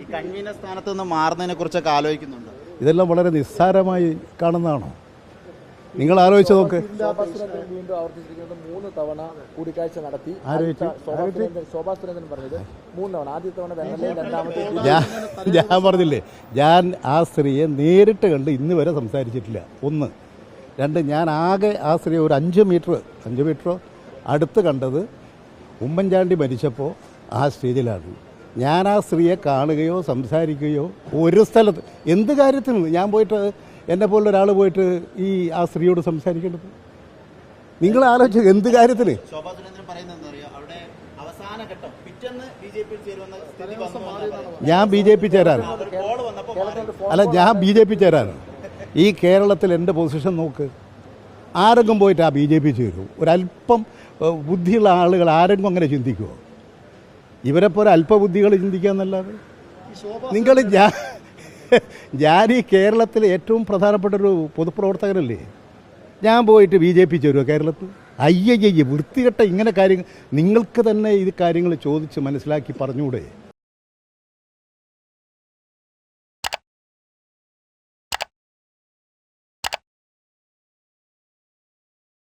ഈ കൺവീനർ സ്ഥാനത്ത് നിന്ന് മാറുന്നതിനെ കുറിച്ചൊക്കെ ആലോചിക്കുന്നുണ്ട്. ഇതെല്ലാം വളരെ നിസ്സാരമായി കാണുന്നതാണോ? നിങ്ങൾ ആലോചിച്ചു നോക്ക്. വീണ്ടും ആവർത്തിച്ചിരിക്കുന്നത് മൂന്ന് തവണ കൂടിക്കാഴ്ച നടത്തി. ശോഭാ സുരേന്ദ്രൻ ശോഭാ സുരേന്ദ്രൻ പറഞ്ഞത് മൂന്ന് തവണ. ആദ്യത്തെ തവണ രണ്ടാമത്തെ ഞാൻ ഞാൻ പറഞ്ഞില്ലേ? ഞാൻ ആ സ്ത്രീയെ നേരിട്ട് കണ്ട് ഇന്ന് വരെ സംസാരിച്ചിട്ടില്ല. ഒന്ന്. രണ്ട് ഞാൻ ആകെ ആ സ്ത്രീയെ ഒരു അഞ്ച് മീറ്റർ അഞ്ച് മീറ്ററോ അടുത്ത് കണ്ടത് ഉമ്മൻചാണ്ടി മരിച്ചപ്പോൾ ആ സ്റ്റേജിലാണ്. ഞാൻ ആ സ്ത്രീയെ കാണുകയോ സംസാരിക്കുകയോ ഒരു സ്ഥലത്ത് എന്ത് കാര്യത്തിനും ഞാൻ പോയിട്ട് എന്നെ പോലെ ഒരാൾ പോയിട്ട് ഈ ആ സ്ത്രീയോട് സംസാരിക്കേണ്ടത്? നിങ്ങൾ ആലോചിച്ചു എന്ത് കാര്യത്തിന്? ശോഭാ പറയുന്നത് അറിയോ? അവിടെ അവസാന ഘട്ടം പിറ്റേന്ന് ബി ജെ സ്ഥിതി വന്നു ഞാൻ ബി ജെ പി ചേരാനോ ഒരു കോൾ വന്നപ്പോൾ മാറി. അല്ല ഞാൻ ബി ജെ പി ചേരാനോ ഈ കേരളത്തിൽ എന്റെ പൊസിഷൻ നോക്ക്. ആരെങ്കിലും പോയിട്ട് ആ ബി ജെ പി ചേരൂ. ഒരല്പം ബുദ്ധിയുള്ള ആളുകൾ ആരെങ്കിലും അങ്ങനെ ചിന്തിക്കുമോ ഇവരെ പോലെ അല്പബുദ്ധികൾ ചിന്തിക്കാന്നല്ലാതെ. നിങ്ങൾ ഞാൻ ഞാൻ ഈ കേരളത്തിലെ ഏറ്റവും പ്രധാനപ്പെട്ട ഒരു പൊതുപ്രവർത്തകനല്ലേ ഞാൻ പോയിട്ട് ബി ജെ പി ചേരുമോ കേരളത്തിൽ? അയ്യയ്യ വൃത്തികെട്ട ഇങ്ങനെ കാര്യങ്ങൾ നിങ്ങൾക്ക് തന്നെ ഈ കാര്യങ്ങൾ ചോദിച്ച് മനസ്സിലാക്കി പറഞ്ഞുകൂടെ?